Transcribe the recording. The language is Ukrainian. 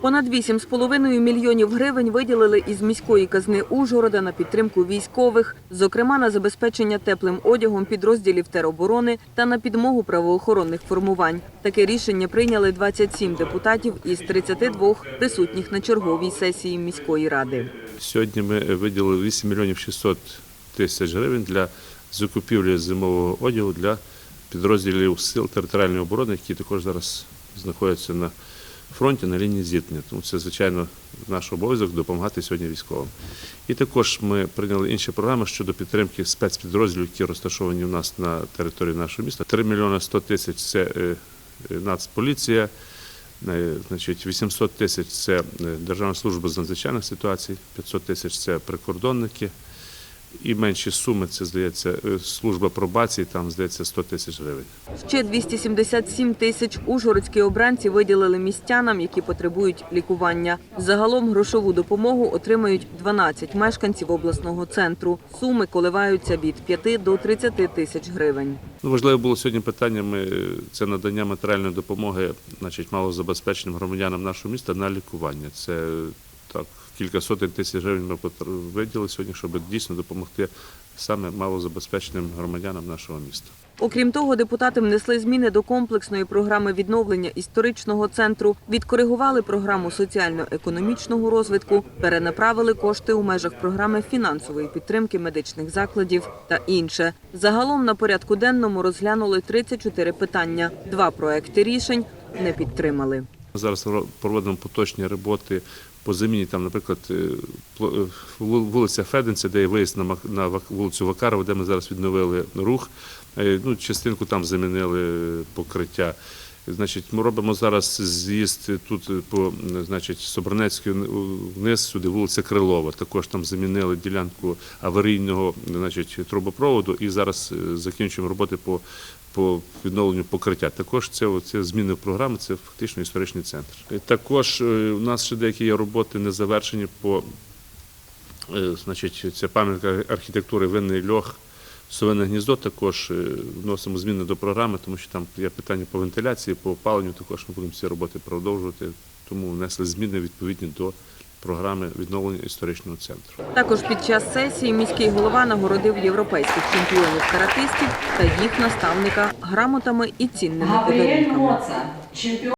Понад 8,5 мільйонів гривень виділили із міської казни Ужгорода на підтримку військових, зокрема на забезпечення теплим одягом підрозділів тероборони та на підмогу правоохоронних формувань. Таке рішення прийняли 27 депутатів із 32 присутніх на черговій сесії міської ради. Сьогодні ми виділили 8 мільйонів 600 тисяч гривень для закупівлі зимового одягу для підрозділів сил територіальної оборони, які також зараз знаходяться на фронті на лінії зіткнення. Тому це, звичайно, наш обов'язок допомагати сьогодні військовим. І також ми прийняли інші програми щодо підтримки спецпідрозділів, які розташовані у нас на території нашого міста. 3 мільйони 100 тисяч це е, е, Нацполіція. Е, Значить, 800 тисяч це е, Державна служба з надзвичайних ситуацій, 500 тисяч це прикордонники. І менші суми це здається е, служба пробації, там здається 100 тисяч гривень. Ще 277 тисяч ужгородські обранці виділили містянам, які потребують лікування. Загалом грошову допомогу отримають 12 мешканців обласного центру. Суми коливаються від 5 до 30 тисяч гривень. Ну, важливе було сьогодні питання. Ми е, це надання матеріальної допомоги, значить, малозабезпеченим громадянам нашого міста на лікування. Це так кілька сотень тисяч гривень ми виділили сьогодні, щоб дійсно допомогти саме малозабезпеченим громадянам нашого міста. Окрім того, депутати внесли зміни до комплексної програми відновлення історичного центру, відкоригували програму соціально-економічного розвитку, перенаправили кошти у межах програми фінансової підтримки медичних закладів та інше. Загалом на порядку денному розглянули 34 питання. Два проекти рішень не підтримали. Зараз ро- проводимо поточні роботи по заміні, там, наприклад, е, е, вул- вулиця Феденця, де є виїзд на вулицю Вакарова, де ми зараз відновили рух. Е, Ну, частинку там замінили покриття. Значить, ми робимо зараз з'їзд тут по значить, Собранецькій вниз, сюди вулиця Крилова. Також там замінили ділянку аварійного значить, трубопроводу і зараз закінчуємо роботи по, по відновленню покриття. Також це, це зміни в програми, це фактично історичний центр. Е, Також е, у нас ще деякі є роботи не завершені по е, значить, це пам'ятка архітектури Винний льох. Совине гніздо також е, вносимо зміни до програми, тому що там є питання по вентиляції, по опаленню. Також ми будемо ці роботи продовжувати. Тому внесли зміни відповідні до програми відновлення історичного центру. Також під час сесії міський голова нагородив європейських чемпіонів каратистів та їх наставника грамотами і цінними подарунками. Чемпіон.